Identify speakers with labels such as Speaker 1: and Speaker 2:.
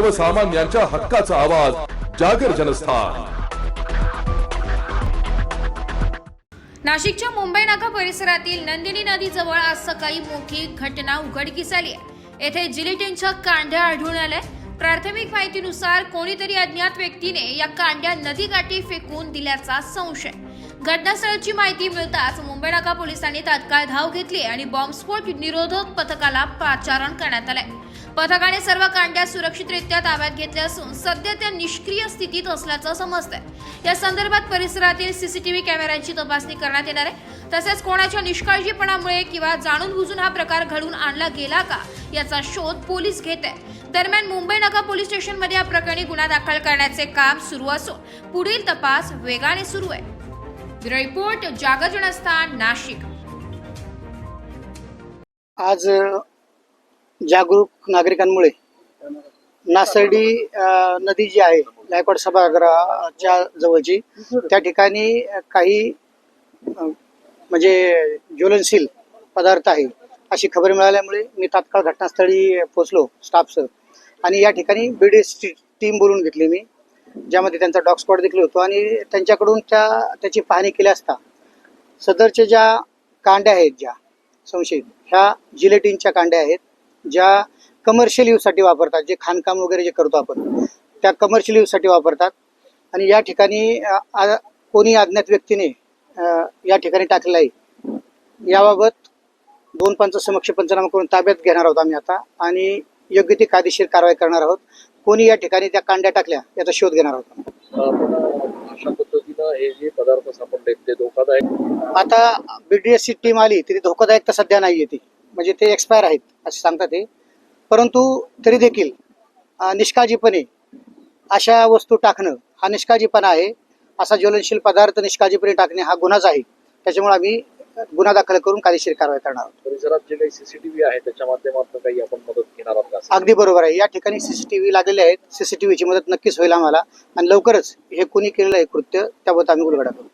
Speaker 1: सर्वसामान्यांच्या हक्काचा आवाज जागर जनस्थान.
Speaker 2: नाशिकच्या मुंबई नाका परिसरातील नंदिनी नदी जवळ आज सकाळी मोठी घटना उघडकीस आली आहे. येथे जिलेटिनच्या कांड्या आढळून आल्या प्राथमिक माहितीनुसार कोणीतरी अज्ञात व्यक्तीने या कांड्या नदीकाठी फेकून दिल्याचा संशय. घटनास्थळाची माहिती मिळताच मुंबई नाका पोलिसांनी तात्काळ धाव घेतली आणि बॉम्बस्फोट निरोधक पथकाला पाचारण करण्यात आलंय. पथकाने सर्व कांड्या सुरक्षितरित्या ताब्यात घेतल्या असून सध्या त्या निष्क्रिय स्थितीत असल्याचं समजतंय. या संदर्भात परिसरातील सीसीटीव्ही कॅमेऱ्यांची तपासणी करण्यात येणार आहे. तसेच कोणाच्या निष्काळजीपणामुळे किंवा जाणून बुजून हा प्रकार घडून आणला गेला का याचा शोध पोलीस घेत आहे दरम्यान मुंबई नगर पोलीस स्टेशनमध्ये या प्रकरणी गुन्हा दाखल करण्याचे काम सुरू असून पुढील तपास वेगाने सुरू आहे. रिपोर्ट जागर नाशिक.
Speaker 3: आज जागरूक नागरिकांमुळे नासर्डी नदी जी आहे गायकवाड सभागृहाच्या जवळची त्या ठिकाणी काही म्हणजे ज्वलनशील पदार्थ आहे अशी खबर मिळाल्यामुळे मी तात्काळ घटनास्थळी पोहोचलो स्टाफसह. आणि या ठिकाणी बीडीएसची टीम बोलून घेतली मी. ज्यामध्ये त्यांचा डॉग स्क्वॉड देखील होतो आणि त्यांच्याकडून त्या त्याची पाहणी केली असता सदरच्या ज्या कांड्या आहेत ज्या संशयित ह्या जिलेटिनच्या कांड्या आहेत ज्या कमर्शियल यूजसाठी वापरतात जे खाणकाम वगैरे जे करतो आपण त्या कमर्शियल यूजसाठी वापरतात. आणि या ठिकाणी कोणी अज्ञात व्यक्तीने या ठिकाणी टाकलं आहे. याबाबत दोन पंच समक्ष पंचनामा करून ताब्यात घेणार आहोत आम्ही आता आणि योग्य ती कायदेशीर कारवाई करणार आहोत. कोणी या ठिकाणी त्या कांड्या टाकल्या याचा शोध घेणार आहोत
Speaker 4: आपण. अशा पद्धतीनं हे जे पदार्थ सापडले ते धोकादायक
Speaker 3: आता बीडीएसची टीम आली तरी धोकादायक तर सध्या नाही ती. म्हणजे ते एक्सपायर आहेत असे सांगतात ते. परंतु तरी देखील अं, निष्काळजीपणे अशा वस्तू टाकणं हा निष्काळजीपणा आहे. असा ज्वलनशील पदार्थ निष्काळजीपणे टाकणे हा गुन्हाच आहे. त्याच्यामुळे आम्ही गुन्हा दाखल करून कायदेशीर कारवाई करणार आहोत.
Speaker 4: परिसरात जे काही सीसीटीव्ही आहे त्याच्या माध्यमातून काही आपण मदत
Speaker 3: अगदी बरोबर आहे. या ठिकाणी सीसीटीव्ही लागलेले आहेत. सीसीटीव्हीची मदत नक्कीच होईल आम्हाला. आणि लवकरच हे कोणी केलेलं आहे कृत्य त्याबद्दल आम्ही उलगडा करू.